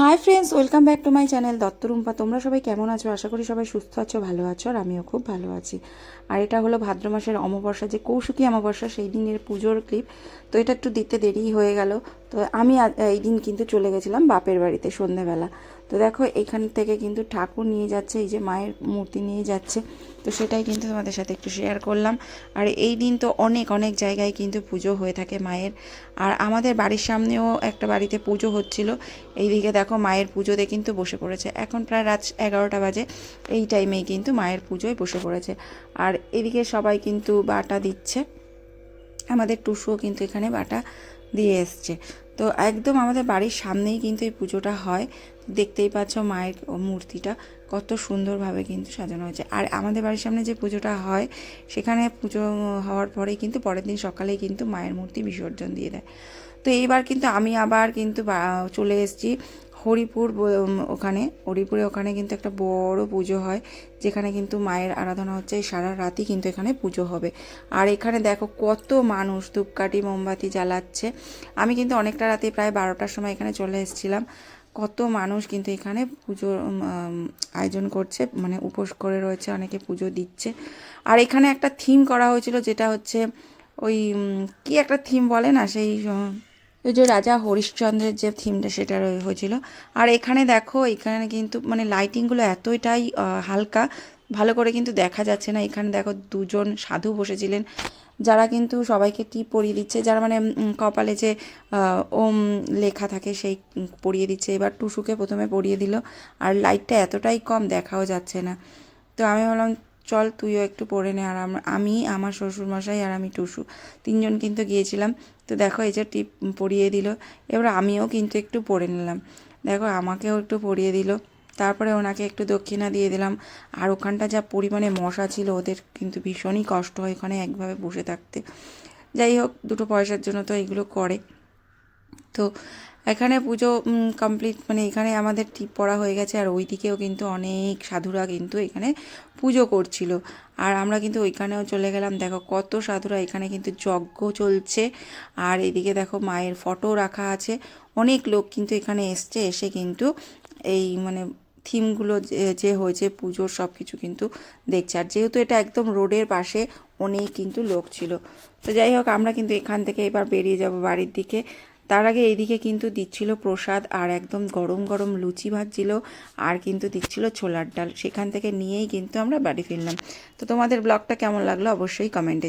Hi friends welcome back to my channel Dutta Rumpa তোমরা সবাই কেমন আছো? আশা করি সবাই সুস্থ আছো, ভালো আছো, আর আমিও খুব ভালো আছি। আর এটা হলো ভাদ্র মাসের অমাবস্যা, যে কৌশুকী অমাবস্যা, সেই দিনের পুজোর ক্লিপ তো এটা একটু দিতে দেরি হয়ে গেল। তো আমি এই দিন কিন্তু চলে গেছিলাম বাপের বাড়িতে সন্ধেবেলা। তো দেখো, এখান থেকে কিন্তু ঠাকুর নিয়ে যাচ্ছে, এই যে মায়ের মূর্তি নিয়ে যাচ্ছে। তো সেটাই কিন্তু তোমাদের সাথে একটু শেয়ার করলাম। আর এই দিন তো অনেক অনেক জায়গায় কিন্তু পুজো হয়ে থাকে মায়ের। আর আমাদের বাড়ির সামনেও একটা বাড়িতে পুজো হচ্ছিল। এইদিকে দেখো, মায়ের পুজোতে কিন্তু বসে পড়েছে। এখন প্রায় রাত এগারোটা বাজে। এই টাইমেই কিন্তু মায়ের পুজোয় বসে পড়েছে। আর এদিকে সবাই কিন্তু বাটা দিচ্ছে। আমাদের টুসুও কিন্তু এখানে বাটা দিয়ে এসছে। তো একদম আমাদের বাড়ির সামনেই কিন্তু এই পুজোটা হয়। দেখতেই পাচ্ছ মায়ের মূর্তিটা, কত সুন্দরভাবে কিন্তু সাজানো হয়েছে। আর আমাদের বাড়ির সামনে যে পুজোটা হয়, সেখানে পুজো হওয়ার পরেই কিন্তু পরের দিন সকালেই কিন্তু মায়ের মূর্তি বিসর্জন দিয়ে দেয়। তো এইবার কিন্তু আমি আবার কিন্তু চলে এসেছি। হরিপুর ওখানে, হরিপুরে ওখানে কিন্তু একটা বড় পুজো হয়, যেখানে কিন্তু মায়ের আরাধনা হচ্ছে, সারা রাতই কিন্তু এখানে পুজো হবে। আর এখানে দেখো কত মানুষ ধূপকাঠি, মোমবাতি জ্বালাচ্ছে। আমি কিন্তু অনেকটা রাতে প্রায় বারোটার সময় এখানে চলে এসেছিলাম। কত মানুষ কিন্তু এখানে পুজো আয়োজন করছে মানে উপোস করে রয়েছে, অনেকে পুজো দিচ্ছে। আর এখানে একটা থিম করা হয়েছিল, যেটা হচ্ছে ওই কি একটা থিম বলে না, সেই ওই যে রাজা হরিশ্চন্দ্রের যে থিমটা সেটা হয়েছিল। আর এখানে দেখো, এখানে কিন্তু মানে লাইটিংগুলো এতটাই হালকা, ভালো করে কিন্তু দেখা যাচ্ছে না। এখানে দেখো দুজন সাধু বসেছিলেন, যারা কিন্তু সবাইকে টিপ পরিয়ে দিচ্ছে, যারা মানে কপালে যে ওম লেখা থাকে সেই পরিয়ে দিচ্ছে। এবার টুসুকে প্রথমে পরিয়ে দিল, আর লাইটটা এতটাই কম দেখাও যাচ্ছে না। তো আমি বললাম চল তুইও একটু পরে নে আর আমি, আমার শ্বশুরমশাই আর আমি টুসু। তিনজন কিন্তু গিয়েছিলাম। তো দেখো এই যে টিপ পরিয়ে দিল। এবার আমিও কিন্তু একটু পরে নিলাম। দেখো আমাকেও একটু পরিয়ে দিল। তারপরে ওনাকে একটু দক্ষিণা দিয়ে দিলাম। আর ওখানটা যা পরিমাণে মশা ছিল, ওদের কিন্তু ভীষণই কষ্ট হয় ওখানে একভাবে বসে থাকতে। যাই হোক, দুটো পয়সার জন্য তো এগুলো করে। তো এখানে পুজো কমপ্লিট মানে এখানে আমাদের টিপ পড়া হয়ে গেছে আর ওইদিকেও কিন্তু অনেক সাধুরা কিন্তু এখানে পুজো করছিল। আর আমরা কিন্তু ওইখানেও চলে গেলাম। দেখো কত সাধুরা এখানে কিন্তু যজ্ঞ চলছে। আর এদিকে দেখো মায়ের ফটো রাখা আছে। অনেক লোক কিন্তু এখানে এসছে, এসে কিন্তু এই মানে থিমগুলো যে- হয়েছে পুজোর সব কিছু কিন্তু দেখছে। আর যেহেতু এটা একদম রোডের পাশে অনেক কিন্তু লোক ছিল। তো যাই হোক, আমরা কিন্তু এখান থেকে এবার বেরিয়ে যাব বাড়ির দিকে। তার আগে এইদিকে কিন্তু দিচ্ছিল প্রসাদ আর একদম গরম গরম লুচি ভাজছিল আর কিন্তু দিচ্ছিল ছোলার ডাল। সেখান থেকে নিয়েই কিন্তু আমরা বাড়ি ফিরলাম। তো তোমাদের ব্লগটা কেমন লাগল অবশ্যই কমেন্টে